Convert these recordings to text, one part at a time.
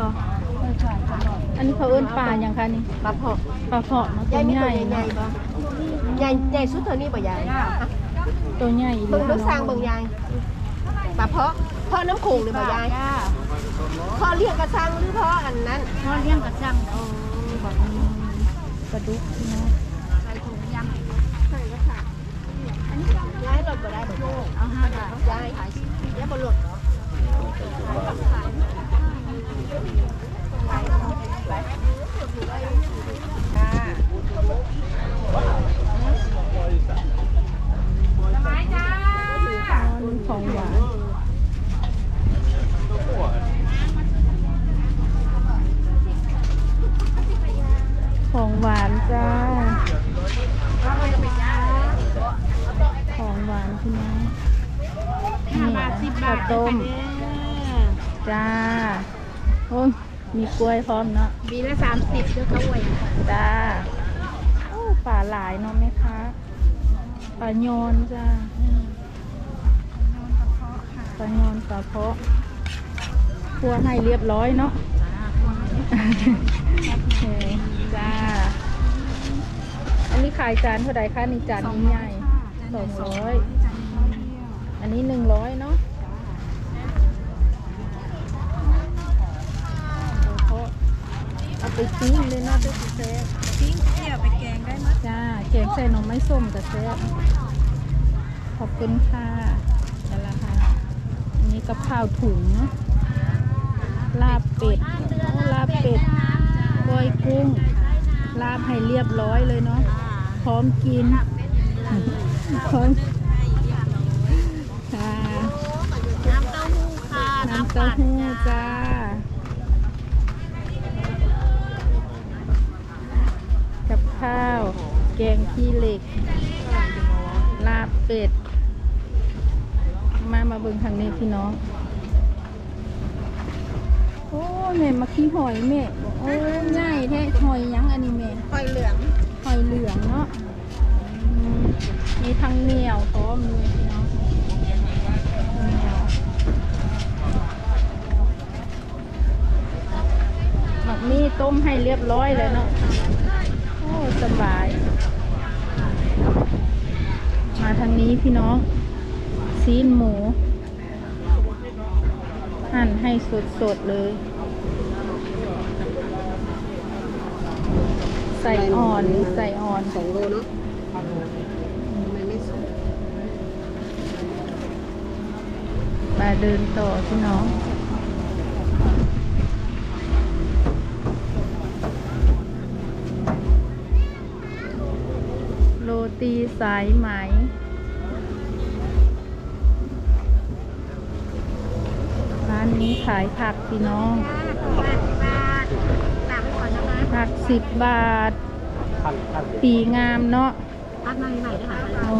บ่อันนี้เขาเอิ้นปลาอย่างคะนี่ปลาเพาะปลาเพาะเนาะตัยายวมีใหตัวญ่ใหญ่ๆบ่ใหญ่ใหญ่สุดเท่านี้บ่ยายตัวใหญ่เบิ่งดูสร้างเบิ่งยายปลาเพาะเพาะน้ำโขงหรือบ่ยายเพาะเลี้ยงกระชังหรือเพาะอันนั้นพอเลี้ยงกระชังอ๋อบ่ปลาดุกเนาะใส่ถุงยใช่แล้วค่ะยายหลดบ่ได้บ่ลูกำเอาห้าบาทยายยายบ่หลดเนาะไม้จ้าอ๋อนี่ ของหวานจ้า ของหวานพี่น้องห้าบาทสิบบาทข้าวต้มจ้า โอ้ยมีกล้วยพร้อมเนาะบีละสามสิบเจ้าเขาไว้จ้าโอ้ป่าหลายเนาะแม่ค้าปลาโยนจ้าปลาโยนปลาเพาะครัวให้เรียบร้อยเนาะโอเคจ้า อันนี้ขายจานเท่าไหร่คะนี่จานนี้ใหญ่สองร้อยอันนี้หนึ่งร้อยเนาะ ไปปิ้งเลยเนาะด้วยแซ่บปิ้งเที่ยวไปแกงได้มั้ยจ้าแกงใส่หน่อไม้ส้มกับแซ่บขอบคุณค่ะนั่นแหละค่ะอันนี้กับข้าวถุงเนาะลาบเป็ดโอ้ลาบเป็ดกล้อยกุ้ง ลาบให้เรียบร้อยเลยเนาะพร้อมกินพร้อมค่ะน้ำเต้าหู้ค่ะน้ำเต้าหู้จ้า ข้าว แกงขี้เหล็ก ลาบเป็ด มามาเบิ่งทางนี้พี่น้อง โอ้แม่มาขี้หอยแม่โอ้ง่ายแท้หอยหยังอันนี้แม่หอยเหลืองหอยเหลืองเนาะอืมมีทั้งเหนียวพร้อมเลยพี่น้องเหนียวหมักมี่ต้มให้เรียบร้อยเลยเนาะโอ้ สบาย มาทางนี้พี่น้อง ซีนหมู หั่นให้สดๆเลย ใส่อ่อนหรือใส่อ่อนสองโลเนาะทำไมไม่สุกมาเดินต่อพี่น้อง ตีสายไหม ร้านนี้ขายผักพี่น้องบาทตามก่อนนะคะผักสิบบาท ปีงามเนาะ พักมาใหม่ๆนะคะโอ้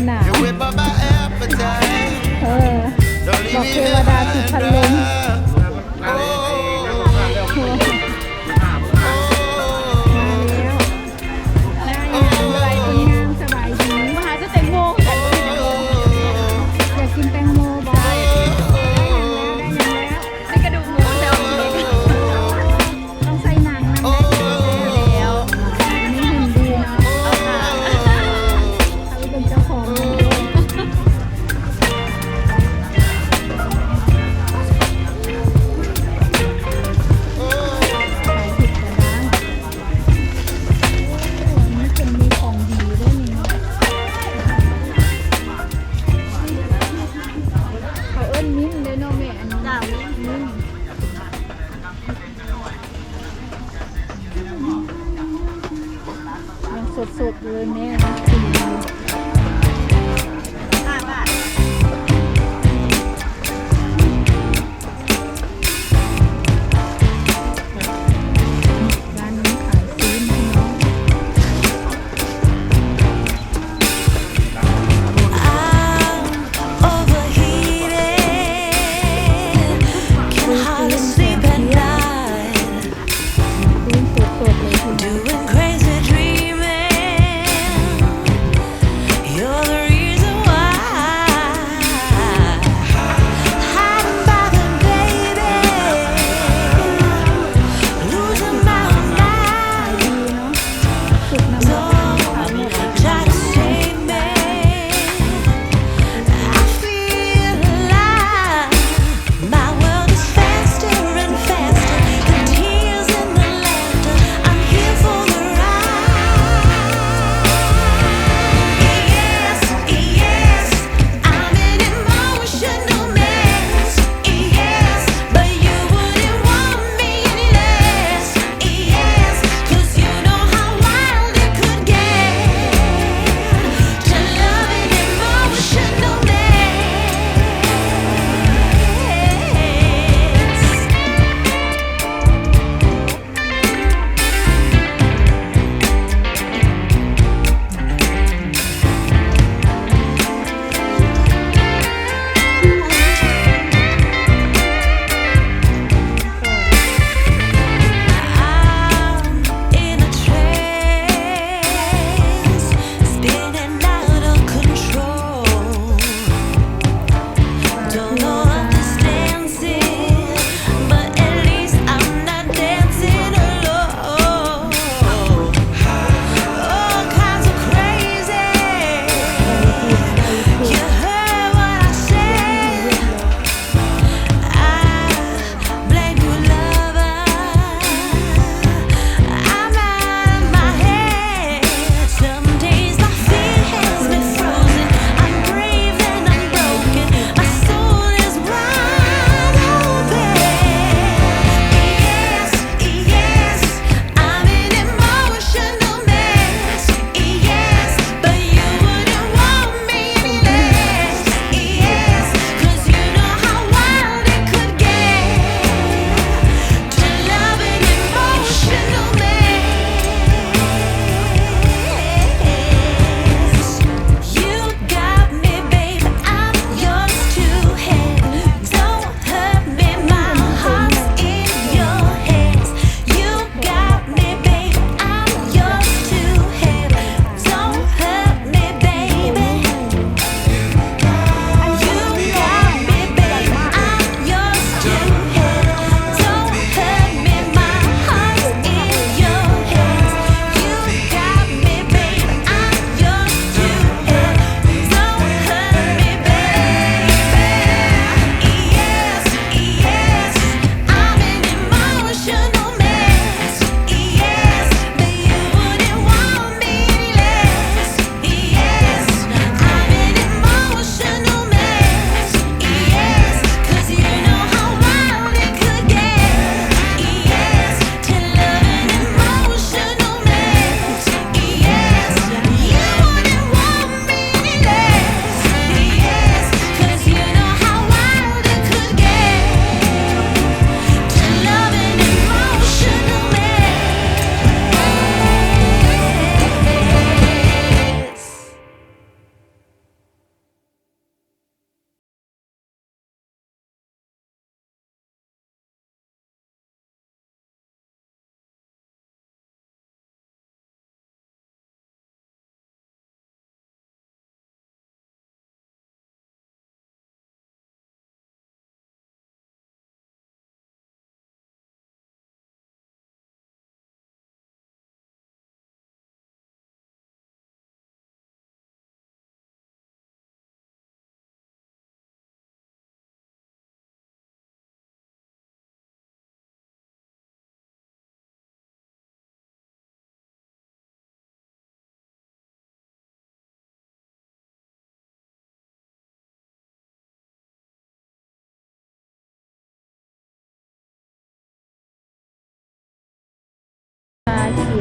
นอ่เออ บอกเทวดาสิดพัดลม An min le no me an dami.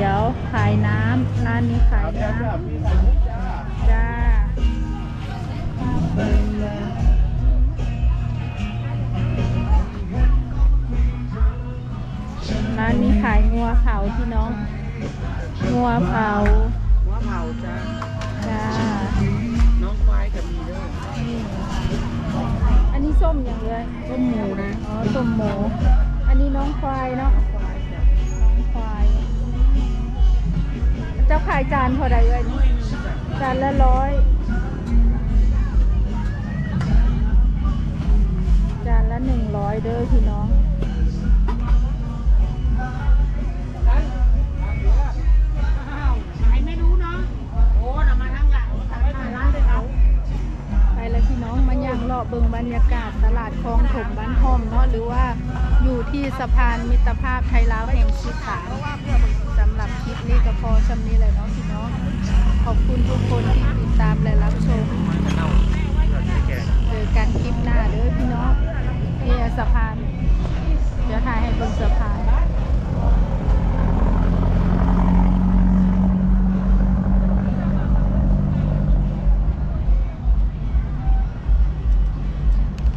ตี๋ยวขายน้ำร้านนี้ขายน้ำจ้าเต็มเลยร้านนี้ขายงัวเผาพี่น้อง งัวเผาหัวเผาจ้าจ้าน้องควายกับมีเด้อนี่อันนี้ส้มอย่างเลยต้มหมูนะอ๋อส้มหมูอันนี้น้องควายเนาะควายจ้ะน้องควายเจ้าขายจานเท่าไรเอ่ยนี่จานละร้อยจานละหนึ่งร้อยเด้อพี่น้องใครไม่รู้เนาะโอ้นำมาทางหลังทางหน้าร้านเลยเอาไปแล้วพี่น้องมาย่างเลาะเบิงบรรยากาศตลาดคลองถมบ้านห้อมเนาะหรือว่าอยู่ที่สะพานมิตรภาพไทยลาวแห่งชิขานสำห รับคลิปนี้ก็พอสำนี้แหละเนาะพี่น้อง ขอบคุณทุกคนที่ติดตามและรับชม เจอกันคลิปหน้าเด้อพี่น้องเนี่ยสะพาน เดี๋ยวถ่ายให้บนสะพาน